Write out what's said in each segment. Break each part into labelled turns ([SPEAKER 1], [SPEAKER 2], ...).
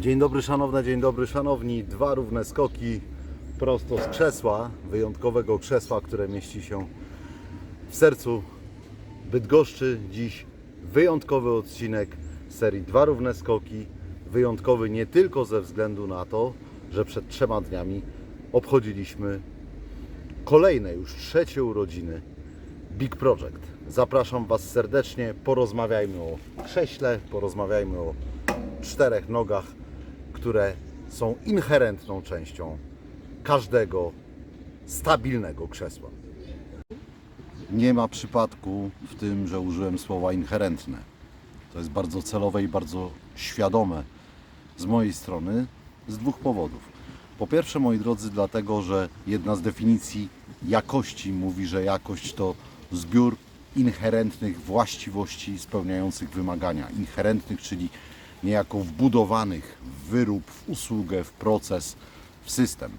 [SPEAKER 1] Dzień dobry szanowne, dzień dobry szanowni. Dwa równe skoki prosto z krzesła, wyjątkowego krzesła, które mieści się w sercu Bydgoszczy. Dziś wyjątkowy odcinek serii Dwa równe skoki. Wyjątkowy nie tylko ze względu na to, że przed trzema dniami obchodziliśmy kolejne już trzecie urodziny Big Project. Zapraszam Was serdecznie, porozmawiajmy o krześle, porozmawiajmy o czterech nogach, które są inherentną częścią każdego stabilnego krzesła. Nie ma przypadku w tym, że użyłem słowa inherentne. To jest bardzo celowe i bardzo świadome z mojej strony z dwóch powodów. Po pierwsze, moi drodzy, dlatego, że jedna z definicji jakości mówi, że jakość to zbiór inherentnych właściwości spełniających wymagania. Inherentnych, czyli niejako wbudowanych w wyrób, w usługę, w proces, w system.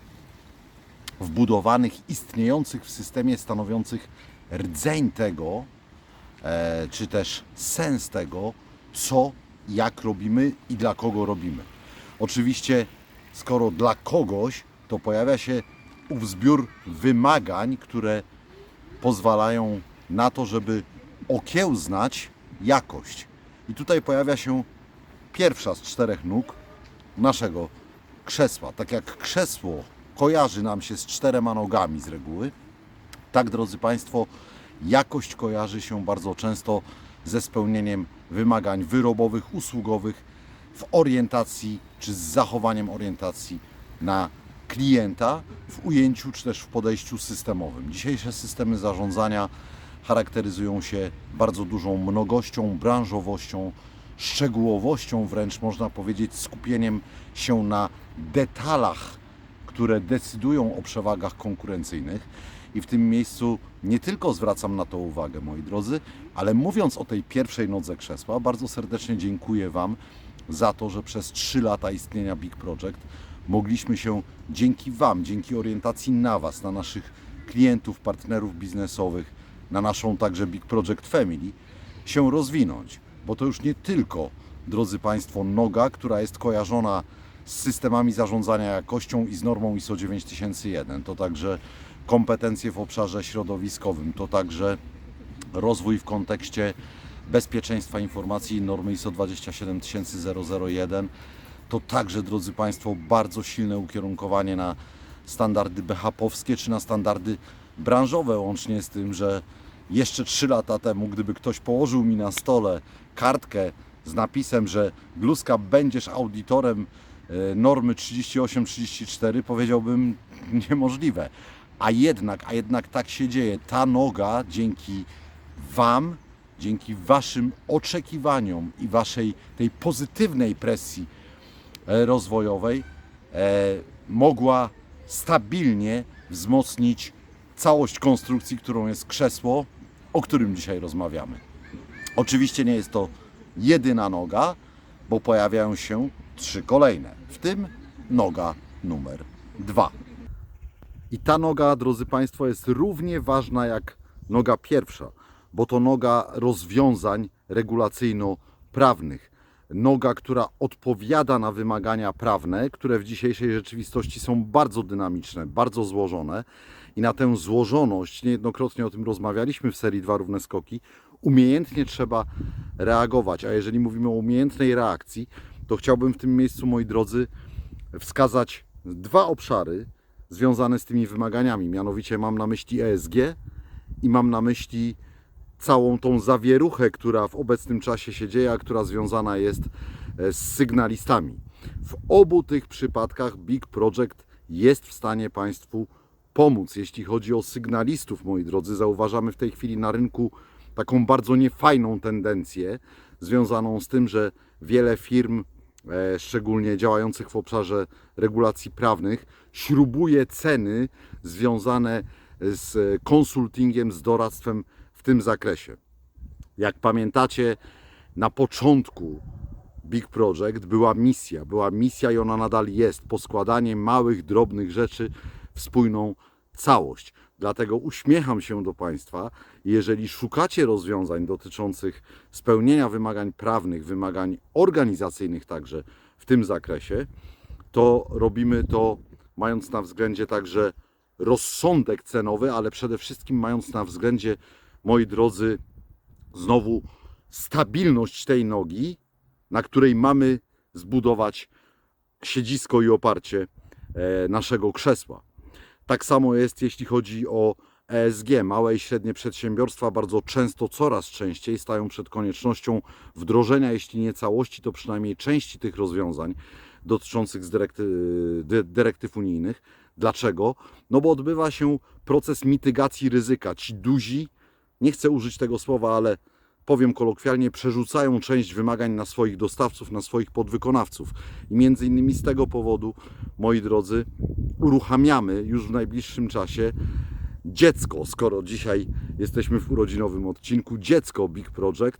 [SPEAKER 1] Wbudowanych, istniejących w systemie, stanowiących rdzeń tego, e, czy też sens tego, co, jak robimy i dla kogo robimy. Oczywiście, skoro dla kogoś, to pojawia się ów zbiór wymagań, które pozwalają na to, żeby okiełznać jakość. I tutaj pojawia się pierwsza z czterech nóg naszego krzesła. Tak jak krzesło kojarzy nam się z czterema nogami z reguły, tak drodzy Państwo, jakość kojarzy się bardzo często ze spełnieniem wymagań wyrobowych, usługowych w orientacji czy z zachowaniem orientacji na klienta w ujęciu czy też w podejściu systemowym. Dzisiejsze systemy zarządzania charakteryzują się bardzo dużą mnogością, branżowością, szczegółowością, wręcz można powiedzieć skupieniem się na detalach, które decydują o przewagach konkurencyjnych. I w tym miejscu nie tylko zwracam na to uwagę, moi drodzy, ale mówiąc o tej pierwszej nodze krzesła, bardzo serdecznie dziękuję Wam za to, że przez 3 lata istnienia Big Project mogliśmy się dzięki Wam, dzięki orientacji na Was, na naszych klientów, partnerów biznesowych, na naszą także Big Project Family się rozwinąć. Bo to już nie tylko, drodzy Państwo, noga, która jest kojarzona z systemami zarządzania jakością i z normą ISO 9001. To także kompetencje w obszarze środowiskowym, to także rozwój w kontekście bezpieczeństwa informacji i normy ISO 27001. To także, drodzy Państwo, bardzo silne ukierunkowanie na standardy BHP-owskie czy na standardy branżowe, łącznie z tym, że jeszcze 3 lata temu, gdyby ktoś położył mi na stole kartkę z napisem, że Gluska będziesz audytorem e, normy 38-34, powiedziałbym niemożliwe. A jednak, a jednak tak się dzieje. Ta noga dzięki Wam, dzięki Waszym oczekiwaniom i Waszej tej pozytywnej presji e, rozwojowej e, mogła stabilnie wzmocnić całość konstrukcji, którą jest krzesło, o którym dzisiaj rozmawiamy. Oczywiście nie jest to jedyna noga, bo pojawiają się trzy kolejne, w tym noga numer dwa. I ta noga, drodzy Państwo, jest równie ważna jak noga pierwsza, bo to noga rozwiązań regulacyjno-prawnych. Noga, która odpowiada na wymagania prawne, które w dzisiejszej rzeczywistości są bardzo dynamiczne, bardzo złożone. I na tę złożoność, niejednokrotnie o tym rozmawialiśmy w serii Dwa Równe Skoki, umiejętnie trzeba reagować. A jeżeli mówimy o umiejętnej reakcji, to chciałbym w tym miejscu, moi drodzy, wskazać dwa obszary związane z tymi wymaganiami. Mianowicie mam na myśli ESG i mam na myśli całą tą zawieruchę, która w obecnym czasie się dzieje, a która związana jest e, z sygnalistami. W obu tych przypadkach Big Project jest w stanie Państwu pomóc. Jeśli chodzi o sygnalistów, moi drodzy, zauważamy w tej chwili na rynku taką bardzo niefajną tendencję związaną z tym, że wiele firm, e, szczególnie działających w obszarze regulacji prawnych, śrubuje ceny związane z konsultingiem, z doradztwem w tym zakresie. Jak pamiętacie, na początku Big Project była misja, była misja i ona nadal jest, poskładanie małych, drobnych rzeczy w spójną całość. Dlatego uśmiecham się do Państwa. Jeżeli szukacie rozwiązań dotyczących spełnienia wymagań prawnych, wymagań organizacyjnych także w tym zakresie, to robimy to mając na względzie także rozsądek cenowy, ale przede wszystkim mając na względzie, moi drodzy, znowu stabilność tej nogi, na której mamy zbudować siedzisko i oparcie e, naszego krzesła. Tak samo jest, jeśli chodzi o ESG. Małe i średnie przedsiębiorstwa bardzo często, coraz częściej stają przed koniecznością wdrożenia, jeśli nie całości, to przynajmniej części tych rozwiązań dotyczących z dyrekty, dy, dyrektyw unijnych. Dlaczego? No bo odbywa się proces mitygacji ryzyka. Ci duzi, nie chcę użyć tego słowa, ale powiem kolokwialnie, przerzucają część wymagań na swoich dostawców, na swoich podwykonawców. I między innymi z tego powodu, moi drodzy, uruchamiamy już w najbliższym czasie dziecko, skoro dzisiaj jesteśmy w urodzinowym odcinku, dziecko Big Project,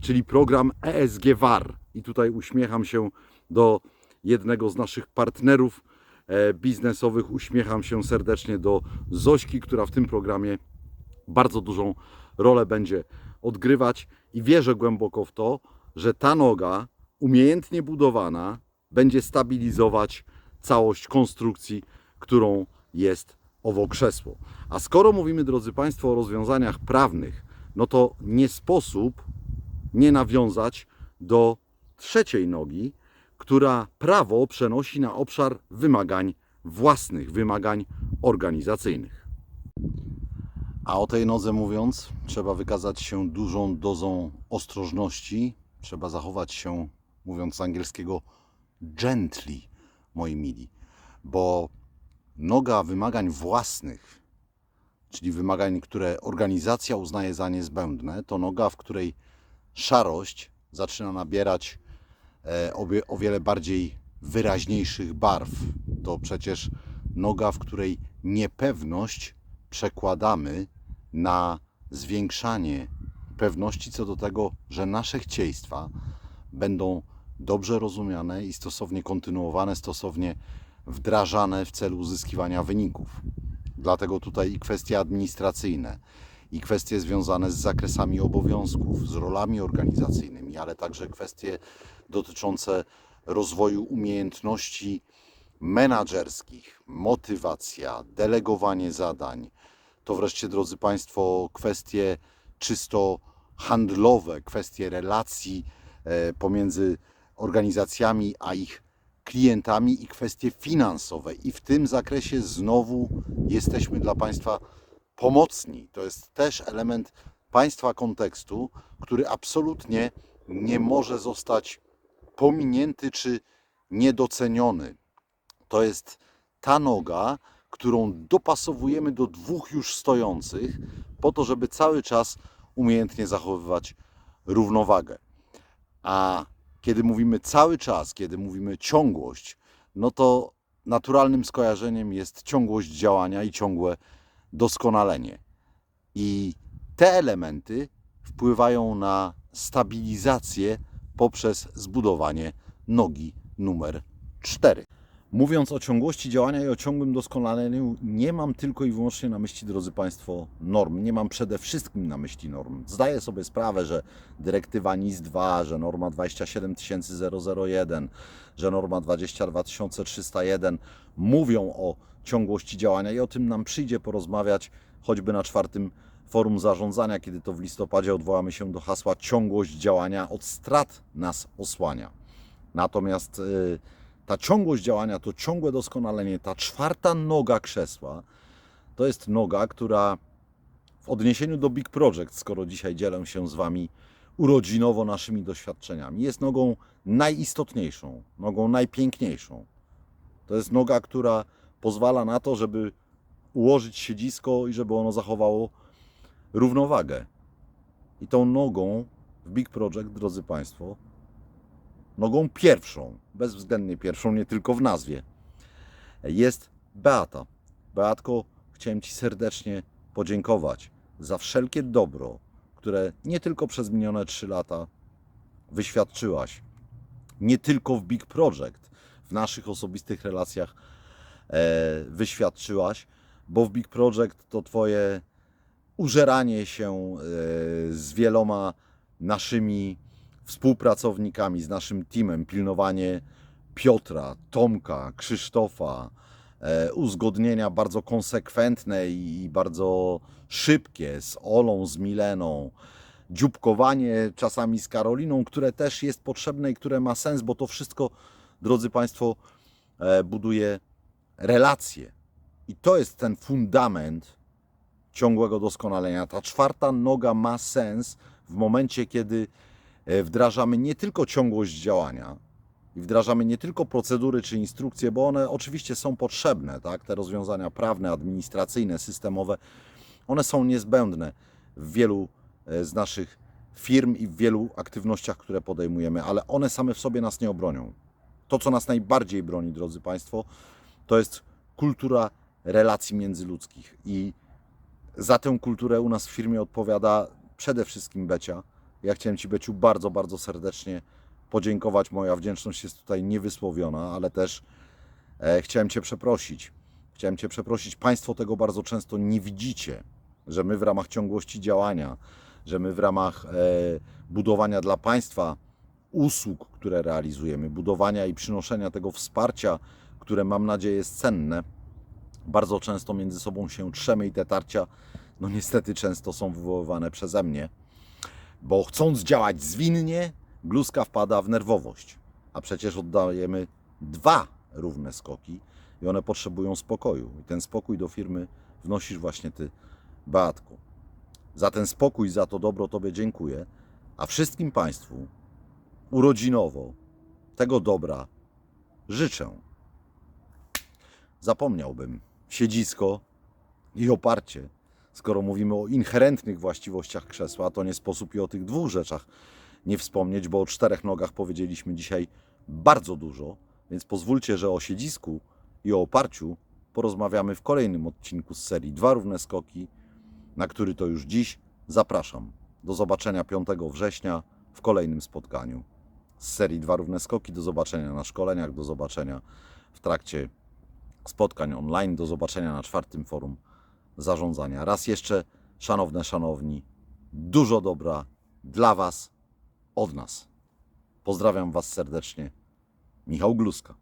[SPEAKER 1] czyli program ESG VAR. I tutaj uśmiecham się do jednego z naszych partnerów e, biznesowych, uśmiecham się serdecznie do Zośki, która w tym programie bardzo dużą rolę będzie odgrywać i wierzę głęboko w to, że ta noga umiejętnie budowana będzie stabilizować całość konstrukcji, którą jest owo krzesło. A skoro mówimy, drodzy Państwo, o rozwiązaniach prawnych, no to nie sposób nie nawiązać do trzeciej nogi, która prawo przenosi na obszar wymagań własnych, wymagań organizacyjnych. A o tej nodze mówiąc, trzeba wykazać się dużą dozą ostrożności, trzeba zachować się, mówiąc z angielskiego, gently, moi mili, bo noga wymagań własnych, czyli wymagań, które organizacja uznaje za niezbędne, to noga, w której szarość zaczyna nabierać e, o, wie- o wiele bardziej wyraźniejszych barw. To przecież noga, w której niepewność przekładamy na zwiększanie pewności co do tego, że nasze chcieństwa będą dobrze rozumiane i stosownie kontynuowane, stosownie wdrażane w celu uzyskiwania wyników. Dlatego tutaj i kwestie administracyjne, i kwestie związane z zakresami obowiązków, z rolami organizacyjnymi, ale także kwestie dotyczące rozwoju umiejętności menadżerskich, motywacja, delegowanie zadań. To wreszcie, drodzy Państwo, kwestie czysto handlowe, kwestie relacji e, pomiędzy organizacjami a ich klientami i kwestie finansowe. I w tym zakresie znowu jesteśmy dla Państwa pomocni. To jest też element Państwa kontekstu, który absolutnie nie może zostać pominięty czy niedoceniony. To jest ta noga, którą dopasowujemy do dwóch już stojących, po to, żeby cały czas umiejętnie zachowywać równowagę. A kiedy mówimy cały czas, kiedy mówimy ciągłość, no to naturalnym skojarzeniem jest ciągłość działania i ciągłe doskonalenie. I te elementy wpływają na stabilizację poprzez zbudowanie nogi numer 4. Mówiąc o ciągłości działania i o ciągłym doskonaleniu, nie mam tylko i wyłącznie na myśli, drodzy Państwo, norm. Nie mam przede wszystkim na myśli norm. Zdaję sobie sprawę, że dyrektywa NIS 2, że norma 27001, że norma 22301 mówią o ciągłości działania i o tym nam przyjdzie porozmawiać choćby na czwartym forum zarządzania, kiedy to w listopadzie odwołamy się do hasła ciągłość działania od strat nas osłania. Natomiast y, ta ciągłość działania, to ciągłe doskonalenie, ta czwarta noga krzesła, to jest noga, która w odniesieniu do Big Project, skoro dzisiaj dzielę się z Wami urodzinowo naszymi doświadczeniami, jest nogą najistotniejszą, nogą najpiękniejszą. To jest noga, która pozwala na to, żeby ułożyć siedzisko i żeby ono zachowało równowagę. I tą nogą w Big Project, drodzy Państwo, nogą pierwszą, bezwzględnie pierwszą, nie tylko w nazwie, jest Beata. Beatko, chciałem Ci serdecznie podziękować za wszelkie dobro, które nie tylko przez minione 3 lata wyświadczyłaś, nie tylko w Big Project, w naszych osobistych relacjach e, wyświadczyłaś, bo w Big Project to Twoje użeranie się e, z wieloma naszymi współpracownikami, z naszym teamem, pilnowanie Piotra, Tomka, Krzysztofa, e, uzgodnienia bardzo konsekwentne i bardzo szybkie z Olą, z Mileną, dzióbkowanie czasami z Karoliną, które też jest potrzebne i które ma sens, bo to wszystko, drodzy Państwo, e, buduje relacje. I to jest ten fundament ciągłego doskonalenia. Ta czwarta noga ma sens w momencie, kiedy wdrażamy nie tylko ciągłość działania i wdrażamy nie tylko procedury czy instrukcje, bo one oczywiście są potrzebne, tak? te rozwiązania prawne, administracyjne, systemowe, one są niezbędne w wielu e, z naszych firm i w wielu aktywnościach, które podejmujemy, ale one same w sobie nas nie obronią. To, co nas najbardziej broni, drodzy Państwo, to jest kultura relacji międzyludzkich i za tę kulturę u nas w firmie odpowiada przede wszystkim Becia. Ja chciałem Ci, Beciu, bardzo, bardzo serdecznie podziękować. Moja wdzięczność jest tutaj niewysłowiona, ale też e, chciałem Cię przeprosić. Chciałem Cię przeprosić. Państwo tego bardzo często nie widzicie, że my w ramach ciągłości działania, że my w ramach e, budowania dla Państwa usług, które realizujemy, budowania i przynoszenia tego wsparcia, które mam nadzieję jest cenne, bardzo często między sobą się trzemy i te tarcia, no niestety często są wywoływane przeze mnie, bo chcąc działać zwinnie, bluzka wpada w nerwowość, a przecież oddajemy dwa równe skoki i one potrzebują spokoju. I ten spokój do firmy wnosisz właśnie Ty, Beatku. Za ten spokój, za to dobro Tobie dziękuję, a wszystkim Państwu urodzinowo tego dobra życzę. Zapomniałbym siedzisko i oparcie. Skoro mówimy o inherentnych właściwościach krzesła, to nie sposób i o tych dwóch rzeczach nie wspomnieć, bo o czterech nogach powiedzieliśmy dzisiaj bardzo dużo, więc pozwólcie, że o siedzisku i o oparciu porozmawiamy w kolejnym odcinku z serii Dwa równe skoki, na który to już dziś zapraszam. Do zobaczenia 5 września w kolejnym spotkaniu z serii Dwa równe skoki. Do zobaczenia na szkoleniach, do zobaczenia w trakcie spotkań online. Do zobaczenia na czwartym forum zarządzania. Raz jeszcze, szanowne, szanowni, dużo dobra dla Was, od nas. Pozdrawiam Was serdecznie. Michał Gluska.